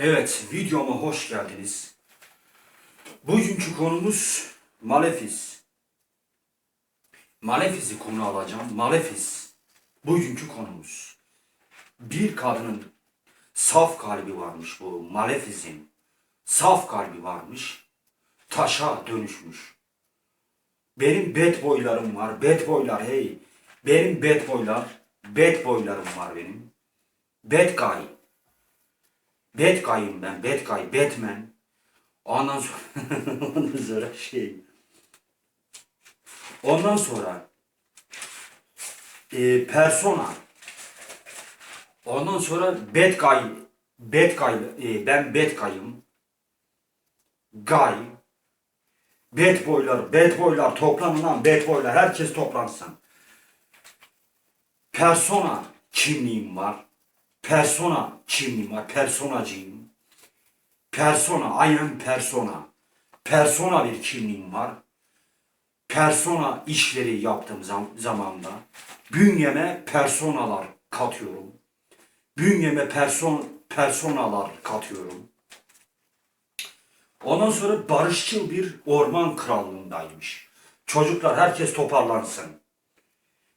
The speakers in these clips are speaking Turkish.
Evet, videoma hoş geldiniz. Bugünkü konumuz Malefis. Malefis'i konu alacağım. Malefis. Bugünkü konumuz. Bir kadının saf kalbi varmış bu Malefis'in. Saf kalbi varmış. Taşa dönüşmüş. Benim bad boylarım var. Bad boylar hey. Benim bad boylar. Bad boylarım var benim. Bad guy. Bad guy'ım ben. Bad guy. Batman. Ondan sonra, ondan sonra şey. Ondan sonra e, persona. Ondan sonra bad guy. Bad guy. e, ben bad guy'ım. Guy. Bad boylar, bad boylar toplanın lan bad boylar. Herkes toplansın. Persona kimliğim var. Persona kimliğim var. Personacıyım. Persona, I persona. Persona bir kimliğim var. Persona işleri yaptığım zam- zamanda bünyeme personalar katıyorum. Bünyeme person personalar katıyorum. Ondan sonra barışçıl bir orman krallığındaymış. Çocuklar herkes toparlansın.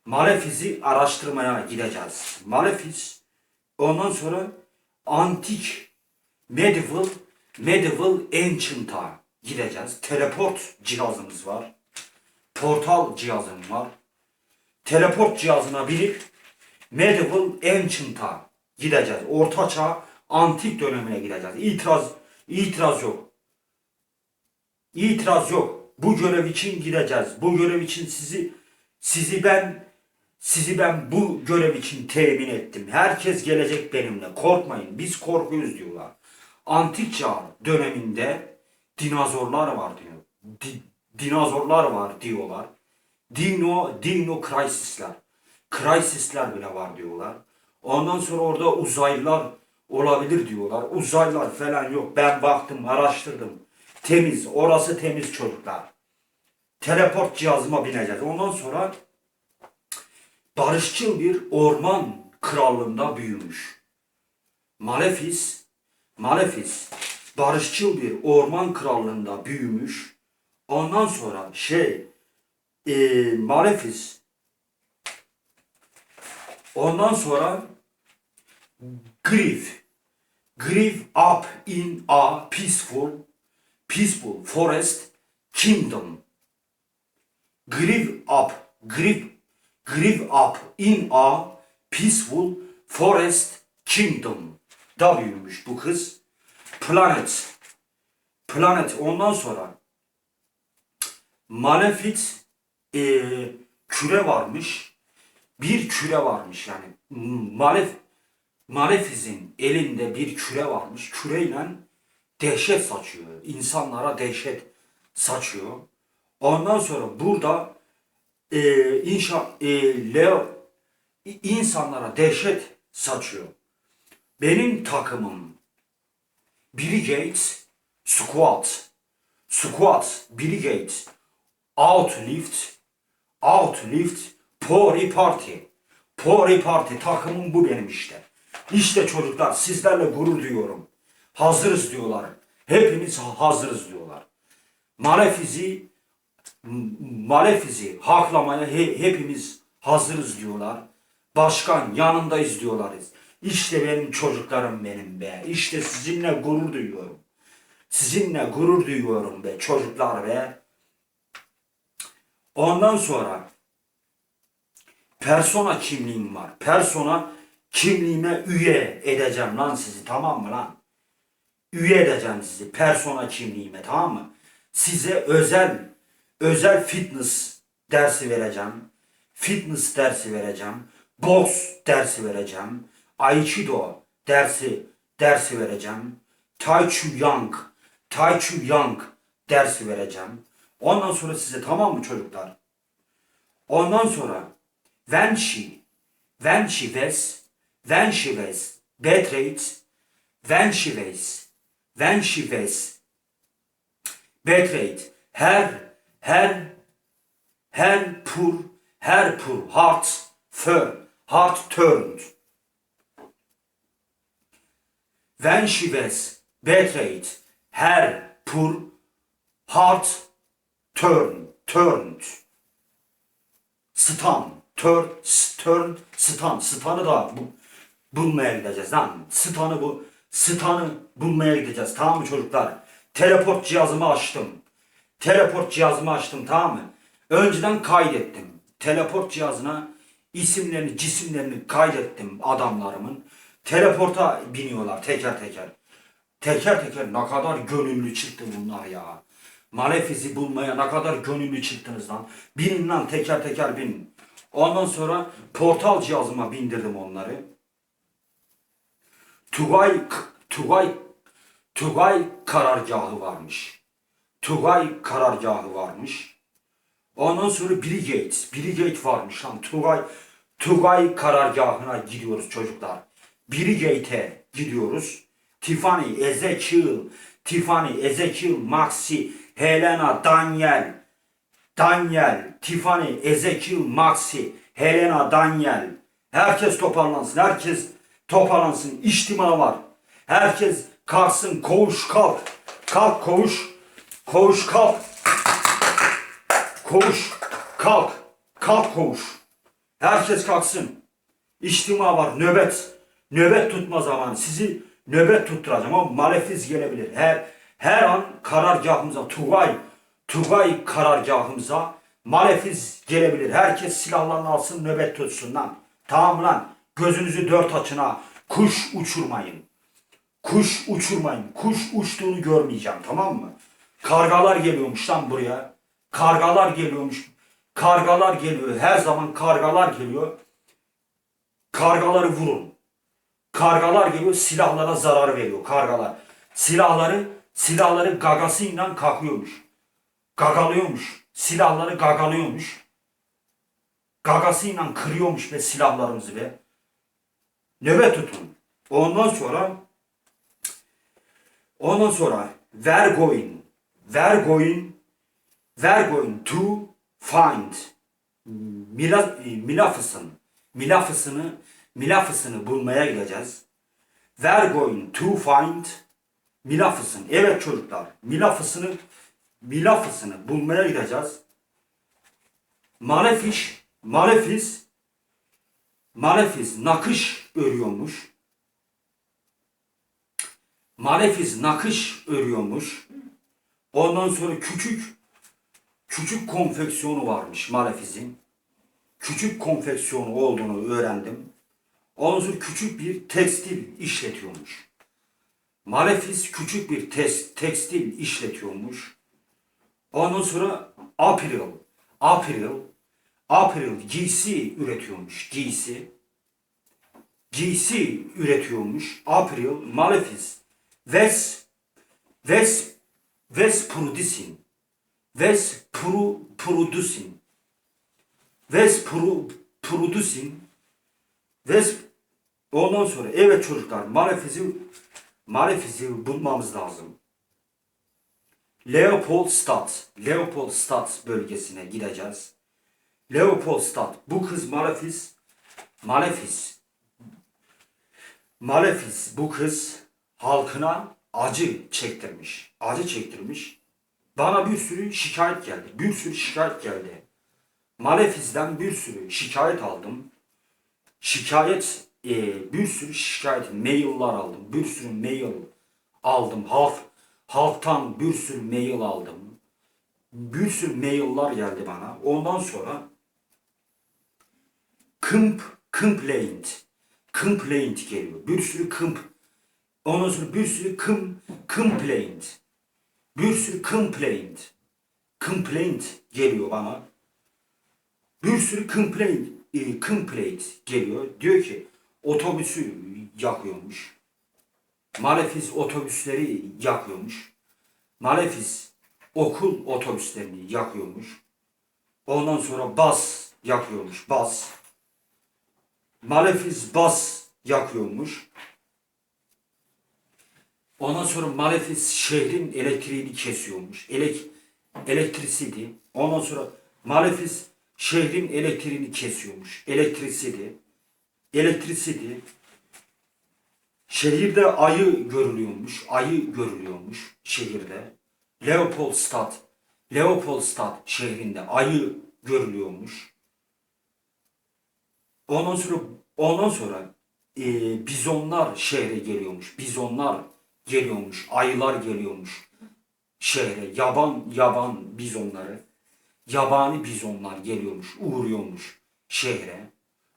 Malefiz'i araştırmaya gideceğiz. Malefis ondan sonra antik medieval medieval ancient'a gideceğiz. Teleport cihazımız var. Portal cihazım var. Teleport cihazına binip medieval ancient'a gideceğiz. Orta çağ antik dönemine gideceğiz. İtiraz itiraz yok. İtiraz yok. Bu görev için gideceğiz. Bu görev için sizi sizi ben sizi ben bu görev için temin ettim. Herkes gelecek benimle. Korkmayın. Biz korkuyoruz diyorlar. Antik çağ döneminde dinozorlar var diyor. Di- dinozorlar var diyorlar. Dino, dino crisisler. Crisisler bile var diyorlar. Ondan sonra orada uzaylılar olabilir diyorlar. Uzaylılar falan yok. Ben baktım, araştırdım. Temiz. Orası temiz çocuklar. Teleport cihazıma bineceğiz. Ondan sonra barışçıl bir orman krallığında büyümüş. Malefis, Malefis barışçıl bir orman krallığında büyümüş. Ondan sonra şey, e, Malefis ondan sonra grief, grief up in a peaceful, peaceful forest kingdom. Grieve up, grieve, grieve up in a peaceful forest kingdom. Da büyümüş bu kız. Planet. Planet ondan sonra Malefit eee, küre varmış. Bir küre varmış yani. Malef Malefiz'in elinde bir küre varmış. Küreyle dehşet saçıyor. İnsanlara dehşet saçıyor. Ondan sonra burada e, inşa e, Leo insanlara dehşet saçıyor. Benim takımım Billy Gates squat squat Billy Gates outlift outlift Pori Party Pori Party takımım bu benim işte. İşte çocuklar sizlerle gurur duyuyorum. Hazırız diyorlar. Hepimiz hazırız diyorlar. Malefizi Malefizi haklamaya he- hepimiz hazırız diyorlar. Başkan yanındayız diyorlarız. İşte benim çocuklarım benim be. İşte sizinle gurur duyuyorum. Sizinle gurur duyuyorum be çocuklar be. Ondan sonra persona kimliğim var. Persona kimliğime üye edeceğim lan sizi tamam mı lan? Üye edeceğim sizi persona kimliğime tamam mı? Size özel özel fitness dersi vereceğim. Fitness dersi vereceğim. Boks dersi vereceğim. Aikido dersi dersi vereceğim. Tai Chi Yang, Tai Chi Yang dersi vereceğim. Ondan sonra size tamam mı çocuklar? Ondan sonra Venchi, Venchi Ves, Venchi Ves, Betrate, Venchi Ves, Venchi Ves, Betrate, her, her, her pur, her pur, heart, fur, heart turned. when she was betrayed, her poor heart turned, turned. Stan, turn, turn, stan. Stan'ı da bu, bulmaya gideceğiz lan. Stan'ı bu, Stan'ı bulmaya gideceğiz. Tamam mı çocuklar? Teleport cihazımı açtım. Teleport cihazımı açtım tamam mı? Önceden kaydettim. Teleport cihazına isimlerini, cisimlerini kaydettim adamlarımın. Teleporta biniyorlar teker teker. Teker teker ne kadar gönüllü çıktı bunlar ya. Malefiz'i bulmaya ne kadar gönüllü çıktınız lan. Binin lan teker teker binin. Ondan sonra portal cihazıma bindirdim onları. Tugay, Tugay, Tugay karargahı varmış. Tugay karargahı varmış. Ondan sonra Billy Gates, Billy Gates varmış lan. Tugay, Tugay karargahına gidiyoruz çocuklar. Billy Gates'e gidiyoruz. Tiffany, Ezekiel, Tiffany, Ezekiel, Maxi, Helena, Daniel, Daniel, Tiffany, Ezekiel, Maxi, Helena, Daniel. Herkes toparlansın, herkes toparlansın. İçtima var. Herkes kalksın, koğuş kalk. Kalk koğuş, koğuş kalk. Koğuş, kalk. Kalk koğuş. Herkes kalksın. İçtima var, nöbet. Nöbet tutma zamanı. Sizi nöbet tutturacağım ama malefiz gelebilir. Her her an karargahımıza, Tugay, Tugay karargahımıza malefiz gelebilir. Herkes silahlarını alsın, nöbet tutsun lan. Tamam lan? Gözünüzü dört açına. Kuş uçurmayın. Kuş uçurmayın. Kuş uçtuğunu görmeyeceğim tamam mı? Kargalar geliyormuş lan buraya. Kargalar geliyormuş. Kargalar geliyor. Her zaman kargalar geliyor. Kargaları vurun. Kargalar geliyor silahlara zarar veriyor kargalar. Silahları silahları gagasıyla kakıyormuş. Gagalıyormuş. Silahları gagalıyormuş. Gagasıyla kırıyormuş ve silahlarımızı ve nöbet tutun. Ondan sonra ondan sonra we're going we're going we're going to find Mila, Milafısın Milafısını Milafısını bulmaya gideceğiz. We're going to find Milafısın. Evet çocuklar. Milafısını Milafısını bulmaya gideceğiz. Malefiş, Malefiz Malefiz nakış örüyormuş. Malefiz nakış örüyormuş. Ondan sonra küçük küçük konfeksiyonu varmış Malefiz'in. Küçük konfeksiyonu olduğunu öğrendim. Ondan sonra küçük bir tekstil işletiyormuş. Malefiz küçük bir tes, tekstil işletiyormuş. Ondan sonra April, April, April giysi üretiyormuş, giysi. Giysi üretiyormuş. April, Malefiz, Ves, Ves, Ves Producing, Ves Pro, Producing, Ves Pro, Producing, Ves Ondan sonra evet çocuklar Malefiz'i Malefiz'i bulmamız lazım. Leopoldstadt, Leopoldstadt bölgesine gideceğiz. Leopoldstadt. Bu kız Malefiz, Malefiz, Malefiz bu kız halkına acı çektirmiş. Acı çektirmiş. Bana bir sürü şikayet geldi. Bir sürü şikayet geldi. Malefiz'den bir sürü şikayet aldım. Şikayet, e, bir sürü şikayet, mailler aldım. Bir sürü mail aldım. Halk, halktan bir sürü mail aldım. Bir sürü mailler geldi bana. Ondan sonra kımp, complaint, complaint geliyor. Bir sürü kımp, ondan sonra bir sürü kım, complaint, bir sürü complaint, complaint geliyor bana. Bir sürü complaint, e, complaint geliyor. Diyor ki otobüsü yakıyormuş. Malefiz otobüsleri yakıyormuş. Malefiz okul otobüslerini yakıyormuş. Ondan sonra bas yakıyormuş. Bas. Malefiz bas yakıyormuş. Ondan sonra Malefiz şehrin elektriğini kesiyormuş. Elek, elektrisiydi. Ondan sonra Malefiz şehrin elektriğini kesiyormuş. Elektrisiydi. Elektrisiydi. Şehirde ayı görülüyormuş. Ayı görülüyormuş şehirde. Leopoldstadt. Leopoldstadt şehrinde ayı görülüyormuş. Ondan sonra ondan sonra e, bizonlar şehre geliyormuş. Bizonlar geliyormuş. Ayılar geliyormuş şehre. Yaban yaban bizonları. Yabani bizonlar geliyormuş. Uğruyormuş şehre.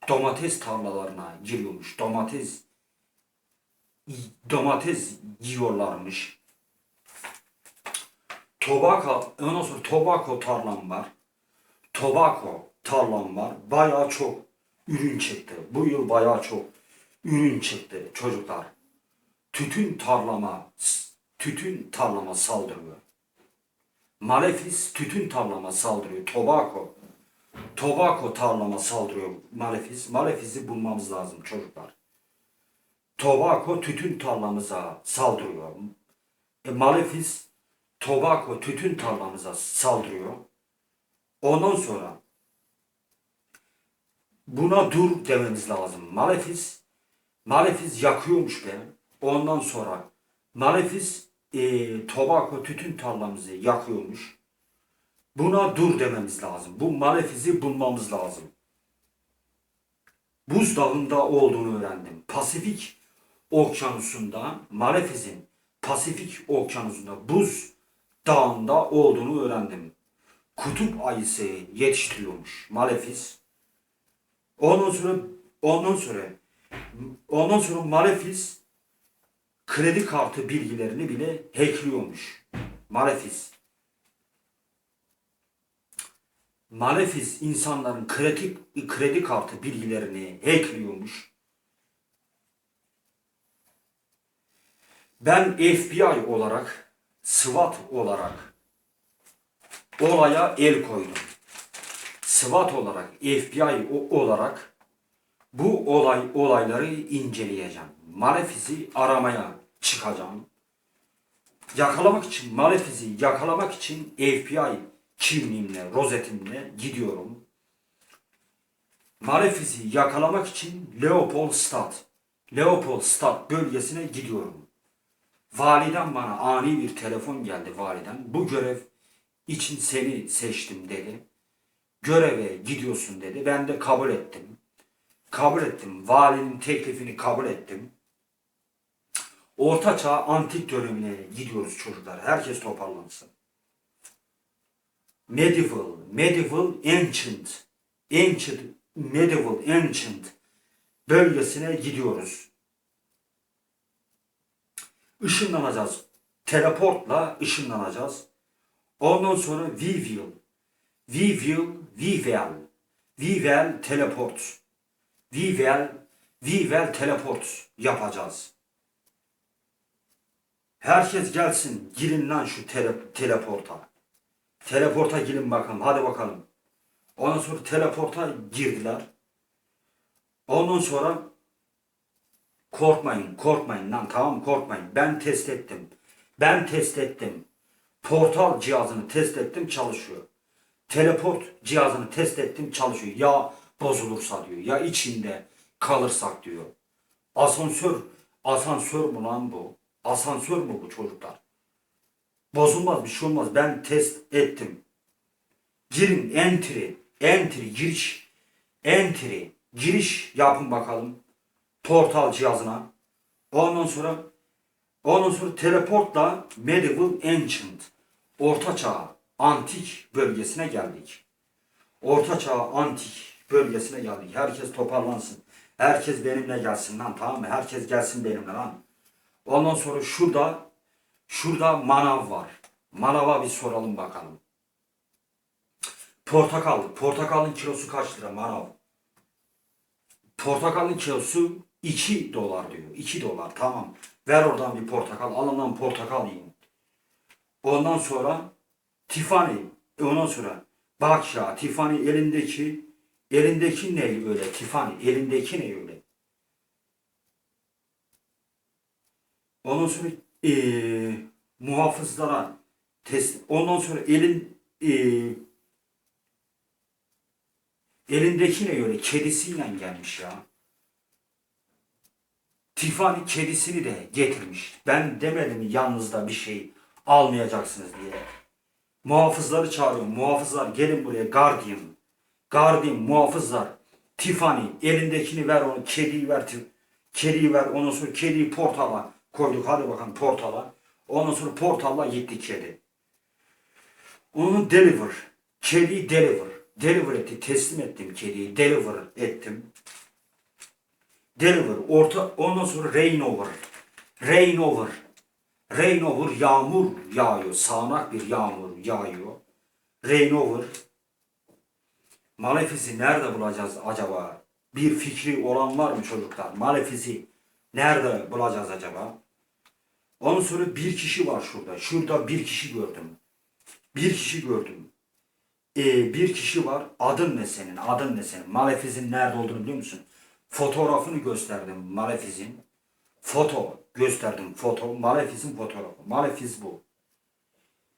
Domates tarlalarına giriyormuş. Domates domates yiyorlarmış. Tobacco, ondan sonra tobacco tarlam var. Tobacco tarlam var. Bayağı çok ürün çıktı. Bu yıl bayağı çok ürün çıktı çocuklar. Tütün tarlama, tütün tarlama saldırıyor. Malefis tütün tarlama saldırıyor. Tobacco, tobacco tarlama saldırıyor Malefis. Malefis'i bulmamız lazım çocuklar. Tobacco tütün tarlamıza saldırıyor. E, Malefis tobacco tütün tarlamıza saldırıyor. Ondan sonra buna dur dememiz lazım. Malefis Malefis yakıyormuş beni. Ondan sonra Malefis e, tobacco tütün tarlamızı yakıyormuş. Buna dur dememiz lazım. Bu Malefis'i bulmamız lazım. Buzdağında olduğunu öğrendim. Pasifik okyanusunda Malefis'in Pasifik okyanusunda buz dağında olduğunu öğrendim. Kutup ayısı yetiştiriyormuş Malefis. Ondan sonra ondan sonra ondan sonra Malefis kredi kartı bilgilerini bile hackliyormuş. Malefis. Malefis insanların kredi kredi kartı bilgilerini hackliyormuş. Ben FBI olarak, SWAT olarak olaya el koydum. SWAT olarak, FBI olarak bu olay olayları inceleyeceğim. Malefiz'i aramaya çıkacağım. Yakalamak için, Malefiz'i yakalamak için FBI kimliğimle, rozetimle gidiyorum. Malefiz'i yakalamak için Leopoldstadt, Leopoldstadt bölgesine gidiyorum. Validen bana ani bir telefon geldi validen. Bu görev için seni seçtim dedi. Göreve gidiyorsun dedi. Ben de kabul ettim. Kabul ettim. Valinin teklifini kabul ettim. Orta Çağ antik dönemine gidiyoruz çocuklar. Herkes toparlansın. Medieval, medieval, ancient, ancient, medieval, ancient bölgesine gidiyoruz. Işınlanacağız. Teleportla ışınlanacağız. Ondan sonra we will, we will, we will, teleport. We will, we teleport yapacağız. Herkes gelsin. Girin lan şu tele, teleporta. Teleporta girin bakalım. Hadi bakalım. Ondan sonra teleporta girdiler. Ondan sonra korkmayın, korkmayın lan tamam korkmayın. Ben test ettim. Ben test ettim. Portal cihazını test ettim çalışıyor. Teleport cihazını test ettim çalışıyor. Ya bozulursa diyor. Ya içinde kalırsak diyor. Asansör, asansör mü lan bu? Asansör mü bu çocuklar? Bozulmaz bir şey olmaz. Ben test ettim. Girin entry, entry giriş, entry giriş yapın bakalım. Portal cihazına. Ondan sonra ondan sonra teleportla medieval ancient orta çağ antik bölgesine geldik. Orta çağ antik bölgesine geldik. Herkes toparlansın. Herkes benimle gelsin lan tamam mı? Herkes gelsin benimle lan. Ondan sonra şurada şurada manav var. Manava bir soralım bakalım. Portakal. Portakalın kilosu kaç lira manav? Portakalın kilosu 2 dolar diyor. 2 dolar tamam. Ver oradan bir portakal. Alın lan portakal yiyin. Ondan sonra Tiffany. Ondan sonra bak ya Tiffany elindeki elindeki ne öyle Tiffany elindeki ne öyle? Ondan sonra eee muhafızlara test ondan sonra elin eee elindeki ne öyle kedisiyle gelmiş ya. Tiffany kedisini de getirmiş. Ben demedim mi yalnızda bir şey almayacaksınız diye. Muhafızları çağırıyor. Muhafızlar gelin buraya Guardian. Guardian muhafızlar. Tiffany elindekini ver onu. Kediyi ver. Kediyi ver. Ondan sonra kediyi portala koyduk. Hadi bakalım portala. Ondan sonra portalla gitti kedi. Onu deliver. Kediyi deliver. Deliver etti. Teslim ettim kediyi. Deliver ettim. Deliver. Orta, ondan sonra rain over. Rain over. Rain over yağmur yağıyor. Sağanak bir yağmur yağıyor. Rain over. Malefizi nerede bulacağız acaba? Bir fikri olan var mı çocuklar? Malefizi nerede bulacağız acaba? Ondan sonra bir kişi var şurada. Şurada bir kişi gördüm. Bir kişi gördüm. Ee, bir kişi var. Adın ne senin? Adın ne senin? Malefizin nerede olduğunu biliyor musun? Fotoğrafını gösterdim Malefizin. Foto gösterdim foto. Malefizin fotoğrafı. Malefiz bu.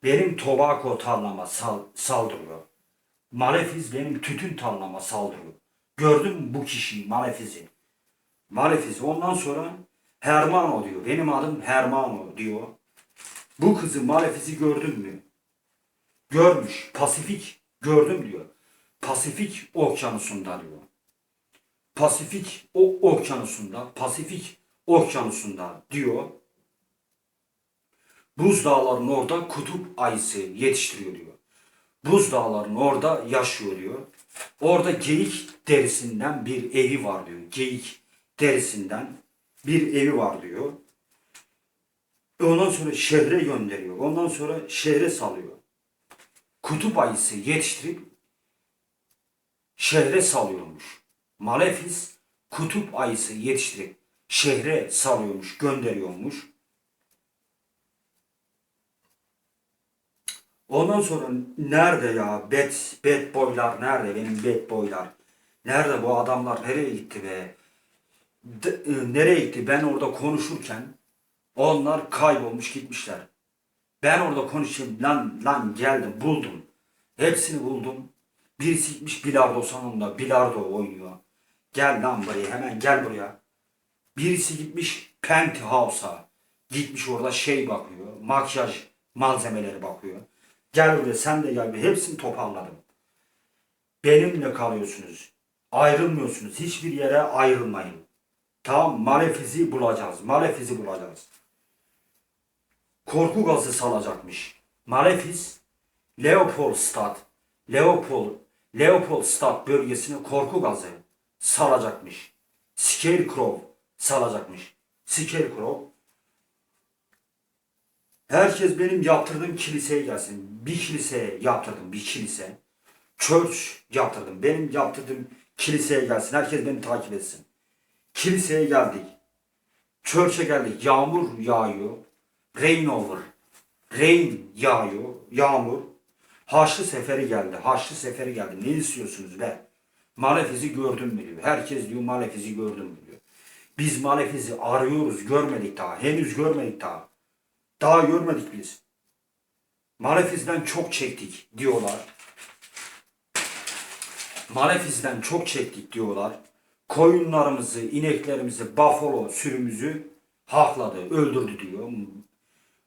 Benim tobako tarlama sal- saldırıyor. Malefiz benim tütün tarlama saldırıyor. Gördün mü bu kişiyi Malefiz'i? Malefiz ondan sonra Hermano diyor. Benim adım Hermano diyor. Bu kızı Malefiz'i gördün mü? Görmüş. Pasifik gördüm diyor. Pasifik okyanusunda diyor. Pasifik o okyanusunda, Pasifik okyanusunda diyor. Buz dağlarının orada kutup ayısı yetiştiriyor diyor. Buz dağlarının orada yaşıyor diyor. Orada geyik derisinden bir evi var diyor. Geyik derisinden bir evi var diyor. Ondan sonra şehre gönderiyor. Ondan sonra şehre salıyor. Kutup ayısı yetiştirip şehre salıyormuş. Malefiz kutup ayısı yetiştirip şehre salıyormuş, gönderiyormuş. Ondan sonra nerede ya bad, bad boylar nerede benim bad boylar? Nerede bu adamlar nereye gitti be? D- e, nereye gitti? Ben orada konuşurken onlar kaybolmuş gitmişler. Ben orada konuşayım lan lan geldim buldum. Hepsini buldum. Birisi gitmiş bilardo salonunda bilardo oynuyor. Gel lan buraya hemen gel buraya. Birisi gitmiş penthouse'a. Gitmiş orada şey bakıyor. Makyaj malzemeleri bakıyor. Gel buraya sen de gel. Hepsini toparladım. Benimle kalıyorsunuz. Ayrılmıyorsunuz. Hiçbir yere ayrılmayın. Tamam malefizi bulacağız. Malefizi bulacağız. Korku gazı salacakmış. Malefiz Leopoldstadt Leopold Leopoldstadt bölgesine korku gazı salacakmış. Scarecrow salacakmış. Scarecrow Herkes benim yaptırdığım kiliseye gelsin. Bir kilise yaptırdım, bir kilise. Church yaptırdım. Benim yaptırdığım kiliseye gelsin. Herkes beni takip etsin. Kiliseye geldik. Church'e geldik. Yağmur yağıyor. Rain over. Rain yağıyor. Yağmur. Haçlı seferi geldi. Haçlı seferi geldi. Ne istiyorsunuz be? Malefizi gördün mü diyor. Herkes diyor Malefizi gördün mü diyor. Biz Malefizi arıyoruz. Görmedik daha. Henüz görmedik daha. Daha görmedik biz. Malefiz'den çok çektik diyorlar. Malefiz'den çok çektik diyorlar. Koyunlarımızı, ineklerimizi, bafalo sürümüzü hakladı, öldürdü diyor.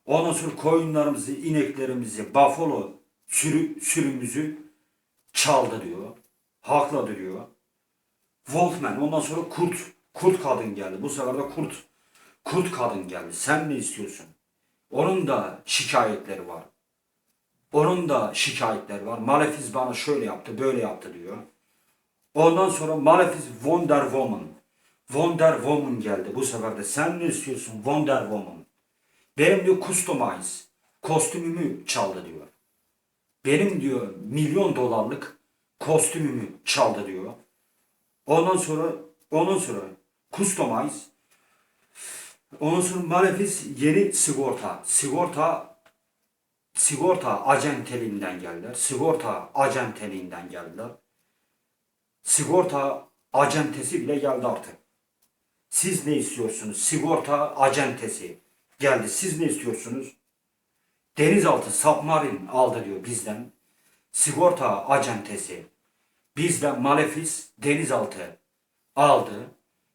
Ondan sonra koyunlarımızı, ineklerimizi, bafalo sürü, sürümüzü çaldı diyor. Hakladı diyor. Wolfman ondan sonra kurt, kurt kadın geldi. Bu sefer de kurt, kurt kadın geldi. Sen ne istiyorsun? Onun da şikayetleri var. Onun da şikayetleri var. Malefiz bana şöyle yaptı, böyle yaptı diyor. Ondan sonra Malefiz Wonder Woman. Wonder Woman geldi bu sefer de. Sen ne istiyorsun Wonder Woman? Benim diyor customize. Kostümümü çaldı diyor. Benim diyor milyon dolarlık kostümümü çaldı diyor. Ondan sonra ondan sonra customize Ondan sonra Malefiz yeni sigorta. Sigorta sigorta acenteliğinden geldiler. Sigorta acenteliğinden geldiler. Sigorta acentesi bile geldi artık. Siz ne istiyorsunuz? Sigorta acentesi geldi. Siz ne istiyorsunuz? Denizaltı submarin aldı diyor bizden. Sigorta acentesi bizden Malefiz denizaltı aldı.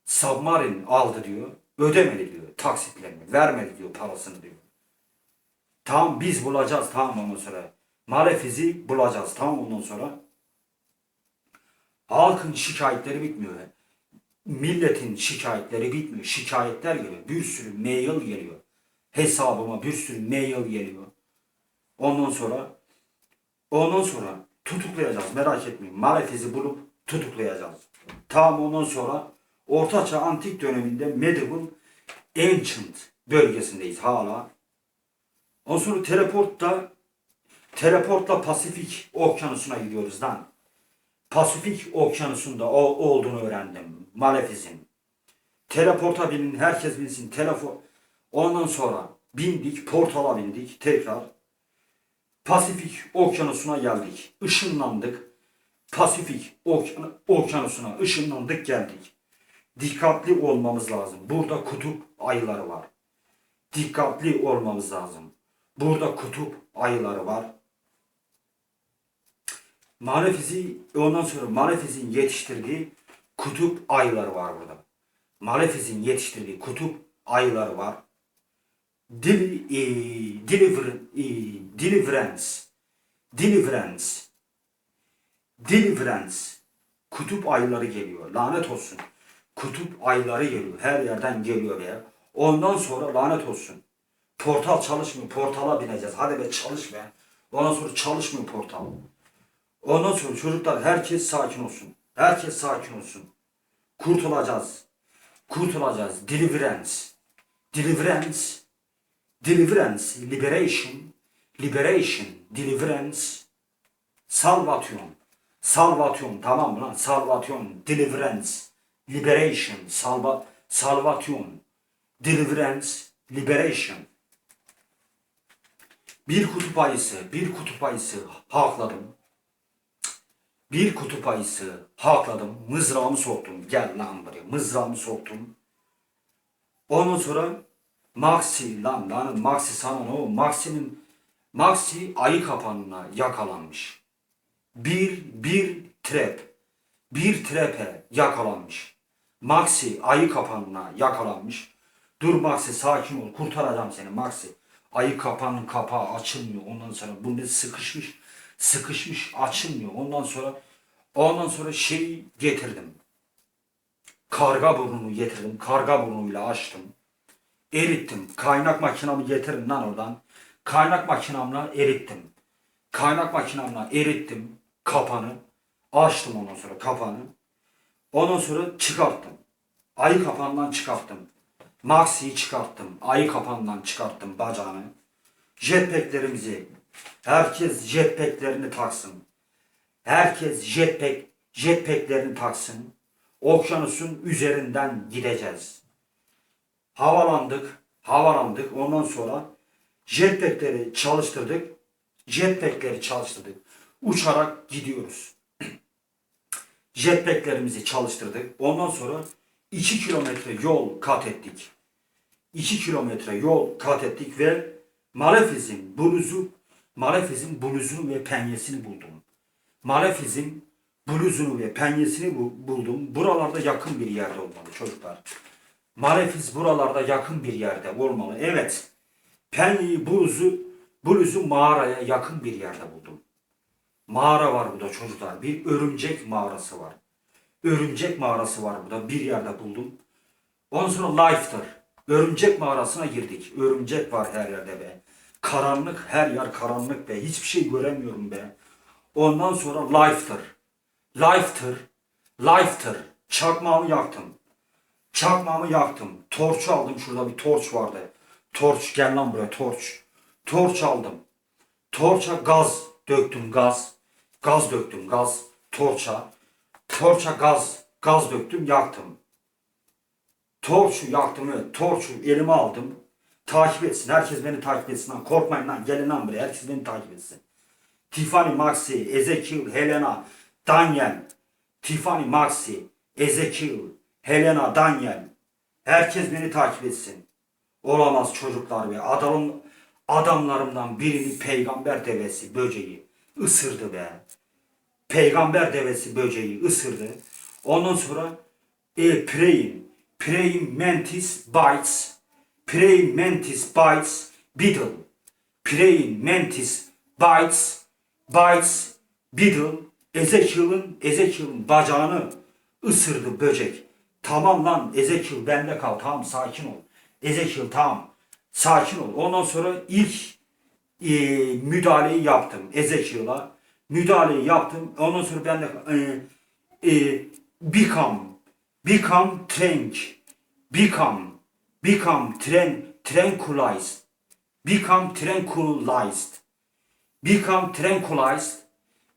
Submarin aldı diyor. Ödemedi diyor taksitlerini. Vermedi diyor parasını diyor. Tamam biz bulacağız tamam ondan sonra. Malefizi bulacağız tamam ondan sonra. Halkın şikayetleri bitmiyor. Milletin şikayetleri bitmiyor. Şikayetler geliyor. Bir sürü mail geliyor. Hesabıma bir sürü mail geliyor. Ondan sonra ondan sonra tutuklayacağız merak etmeyin. Malefizi bulup tutuklayacağız. Tamam ondan sonra Ortaçağ Antik döneminde Medieval Ancient bölgesindeyiz hala. Ondan sonra teleportta teleportla Pasifik okyanusuna gidiyoruz lan. Pasifik okyanusunda o, olduğunu öğrendim. Malefizin. Teleporta binin, herkes binsin. Telefon. Ondan sonra bindik, portala bindik tekrar. Pasifik okyanusuna geldik. Işınlandık. Pasifik okyan- okyanusuna ışınlandık geldik. Dikkatli olmamız lazım. Burada kutup ayıları var. Dikkatli olmamız lazım. Burada kutup ayıları var. Malefizi ondan sonra Malefiz'in yetiştirdiği kutup ayıları var burada. Malefiz'in yetiştirdiği kutup ayıları var. Dil, e, deliver, e, deliverance, deliverance, deliverance. Kutup ayıları geliyor. Lanet olsun. Kutup ayıları geliyor. Her yerden geliyor be. Ondan sonra lanet olsun. Portal çalışmıyor. Portala bineceğiz. Hadi be çalış be. Ondan sonra çalışmıyor portal. Ondan sonra çocuklar herkes sakin olsun. Herkes sakin olsun. Kurtulacağız. Kurtulacağız. Deliverance. Deliverance. Deliverance. Liberation. Liberation. Deliverance. Salvation. Salvation. Tamam mı lan? Salvation. Deliverance. Liberation. Salva, salvation. Deliverance. Liberation. Bir kutup ayısı, bir kutup ayısı hakladım. Bir kutup ayısı hakladım. Mızrağımı soktum. Gel lan buraya. Mızrağımı soktum. Ondan sonra Maxi lan lan Maxi sana o? Maxi'nin Maxi ayı kapanına yakalanmış. Bir bir trap. Bir trepe yakalanmış. Maxi ayı kapanına yakalanmış. Dur Maxi sakin ol. Kurtaracağım seni Maxi. Ayı kapanın kapağı açılmıyor. Ondan sonra bu ne sıkışmış. Sıkışmış açılmıyor. Ondan sonra ondan sonra şeyi getirdim. Karga burnunu getirdim. Karga burnuyla açtım. Erittim. Kaynak makinamı getirin lan oradan. Kaynak makinamla erittim. Kaynak makinamla erittim kapanı. Açtım ondan sonra kapanı. Ondan sonra çıkarttım. Ayı kapandan çıkarttım. Maxi'yi çıkarttım. Ayı kapandan çıkarttım bacağını. Jetpacklerimizi. Herkes jetpacklerini taksın. Herkes jetpack, jetpacklerini taksın. Okyanusun üzerinden gideceğiz. Havalandık. Havalandık. Ondan sonra jetpackleri çalıştırdık. Jetpackleri çalıştırdık. Uçarak gidiyoruz jetpacklerimizi çalıştırdık. Ondan sonra 2 kilometre yol kat ettik. 2 kilometre yol kat ettik ve Malefiz'in bluzu, Malefiz'in bluzunu ve penyesini buldum. Malefiz'in bluzunu ve penyesini bu- buldum. Buralarda yakın bir yerde olmalı çocuklar. Malefiz buralarda yakın bir yerde olmalı. Evet. Penyeyi, bluzu, bluzu mağaraya yakın bir yerde buldum. Mağara var burada çocuklar. Bir örümcek mağarası var. Örümcek mağarası var burada. Bir yerde buldum. Ondan sonra Life'dır. Örümcek mağarasına girdik. Örümcek var her yerde be. Karanlık, her yer karanlık be. Hiçbir şey göremiyorum be. Ondan sonra Life'dır. Life'dır. Life'dır. Çakmağımı yaktım. Çakmağımı yaktım. Torç aldım. Şurada bir torç vardı. Torç gel lan buraya torç. Torç aldım. Torça gaz döktüm gaz. Gaz döktüm gaz. Torça. Torça gaz. Gaz döktüm yaktım. Torçu yaktım evet. Torçu elime aldım. Takip etsin. Herkes beni takip etsin lan. Korkmayın lan. Gelin lan buraya. Herkes beni takip etsin. Tiffany Maxi, Ezekiel, Helena, Daniel. Tiffany Maxi, Ezekiel, Helena, Daniel. Herkes beni takip etsin. Olamaz çocuklar be. Adamın, adamlarımdan birini peygamber devesi böceği ısırdı be. Peygamber devesi böceği ısırdı. Ondan sonra e, praying, Praying mantis bites. Praying mantis bites beetle. Praying mantis bites bites beetle. Ezekiel'in Ezekiel'in bacağını ısırdı böcek. Tamam lan Ezekiel bende kal tamam sakin ol. Ezekiel tamam sakin ol. Ondan sonra ilk e, müdahaleyi yaptım Ezekiel'a. Müdahaleyi yaptım. Ondan sonra ben de e, e, become become trank become become tran tranquilized become tranquilized become tranquilized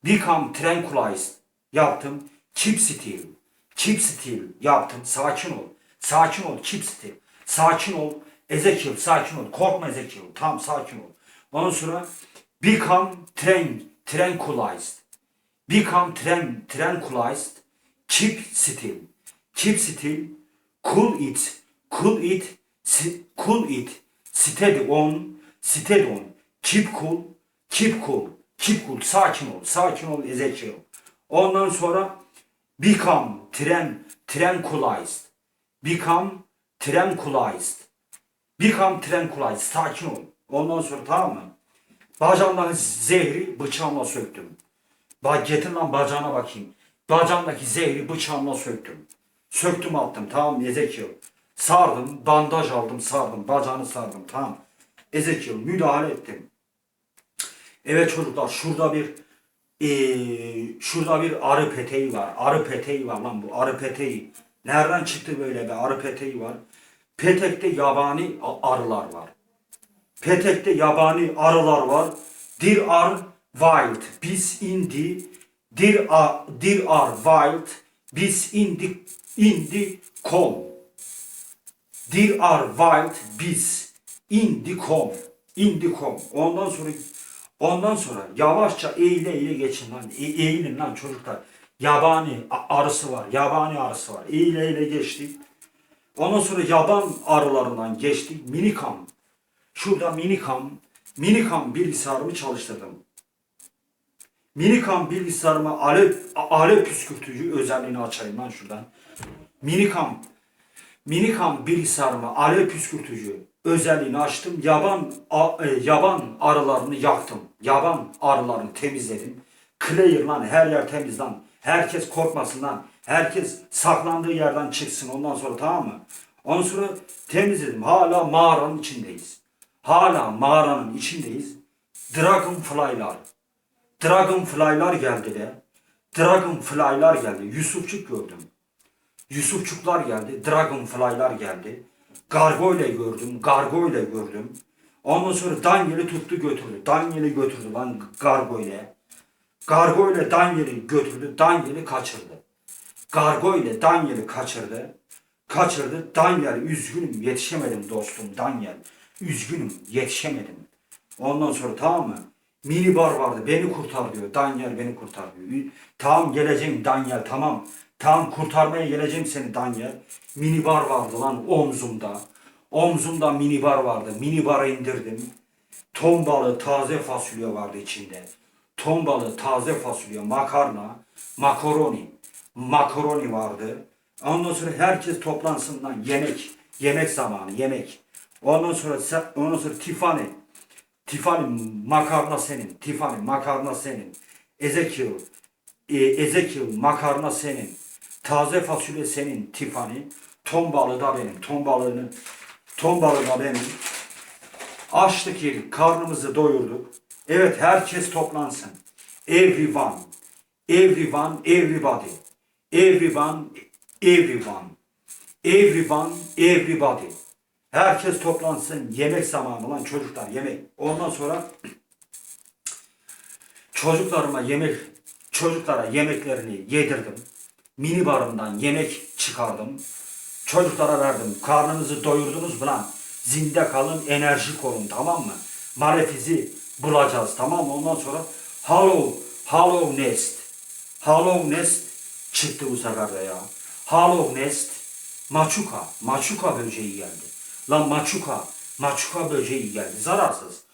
become tranquilized yaptım. Keep still keep still yaptım. Sakin ol. Sakin ol. Keep still. Sakin ol. Ezekiel sakin ol. Korkma Ezekiel. Tam sakin ol. Ondan sonra become tran tranquilized. Become tran tranquilized. Keep still. Keep still. Cool it. Cool it. Cool it. Steady on. Steady on. Keep cool. Keep cool. Keep cool. Sakin ol. Sakin ol Ezekiel. Ondan sonra become tran tranquilized. Become tranquilized. Become tranquilized. Sakin ol. Ondan sonra tamam mı? Bacağımdaki zehri bıçağımla söktüm. Bak getir lan bacağına bakayım. Bacağımdaki zehri bıçağımla söktüm. Söktüm attım tamam Ezekiel? Sardım, bandaj aldım sardım, bacağını sardım tamam. Ezekiel müdahale ettim. Evet çocuklar şurada bir eee, şurada bir arı peteği var. Arı peteği var lan bu arı peteği. Nereden çıktı böyle bir arı peteği var? Petekte yabani arılar var. Petekte yabani arılar var. There are wild bees in the there are, there are wild bees in the in the comb. There are wild bees in the comb. In the comb. Ondan sonra ondan sonra yavaşça eğile eğile geçin lan. E- eğilin lan çocuklar. Yabani arısı var. Yabani arısı var. Eğile eğile geçtik. Ondan sonra yaban arılarından geçtik. Minikam. Şurada minikam. Minikam bilgisayarımı çalıştırdım. Minikam bilgisayarıma alev, alev püskürtücü özelliğini açayım lan şuradan. Minikam Minikam bilgisayarıma alev püskürtücü özelliğini açtım. Yaban a- e, yaban arılarını yaktım. Yaban arılarını temizledim. Clear lan her yer temiz lan. Herkes korkmasın lan. Herkes saklandığı yerden çıksın ondan sonra tamam mı? Ondan sonra temizledim. Hala mağaranın içindeyiz. Hala mağaranın içindeyiz. Dragonfly'lar. Dragonfly'lar geldi de. Dragonfly'lar geldi. Yusufçuk gördüm. Yusufçuklar geldi, Dragonfly'lar geldi. Gargoyle gördüm, Gargoyle gördüm. Ondan sonra Daniel'i tuttu götürdü. Daniel'i götürdü lan Gargoyle. Gargoyle Daniel'i götürdü, Daniel'i kaçırdı. Gargoyle Daniel'i kaçırdı. Kaçırdı. Daniel üzgünüm yetişemedim dostum Daniel. Üzgünüm yetişemedim. Ondan sonra tamam mı? Mini bar vardı beni kurtar diyor. Daniel beni kurtar diyor. Tamam geleceğim Daniel tamam. Tamam kurtarmaya geleceğim seni Daniel. Mini bar vardı lan omzumda. Omzumda mini bar vardı. Mini barı indirdim. Ton balığı, taze fasulye vardı içinde. Ton balığı, taze fasulye, makarna, makaroni. Makaroni vardı. Ondan sonra herkes toplansın lan yemek. Yemek zamanı, yemek. Ondan sonra ondan sonra Tiffany. Tiffany makarna senin. Tiffany makarna senin. Ezekiel. E, Ezekiel makarna senin. Taze fasulye senin Tiffany. Ton balığı da benim. Ton balığını ton balığı da benim. Açtık yedik. Karnımızı doyurduk. Evet herkes toplansın. Everyone. Everyone. Everybody. Everyone. Everyone. Everyone. Everybody. Herkes toplansın. Yemek zamanı lan çocuklar yemek. Ondan sonra çocuklarıma yemek çocuklara yemeklerini yedirdim. Mini barımdan yemek çıkardım. Çocuklara verdim. Karnınızı doyurdunuz mu lan? Zinde kalın, enerjik olun tamam mı? Malefizi bulacağız tamam mı? Ondan sonra Hollow, Hollow Nest. Hollow Nest çıktı bu sefer de ya. Hollow Nest, Maçuka, Maçuka böceği geldi. Lan Maçuka, Maçuka böceği geldi. Zararsız.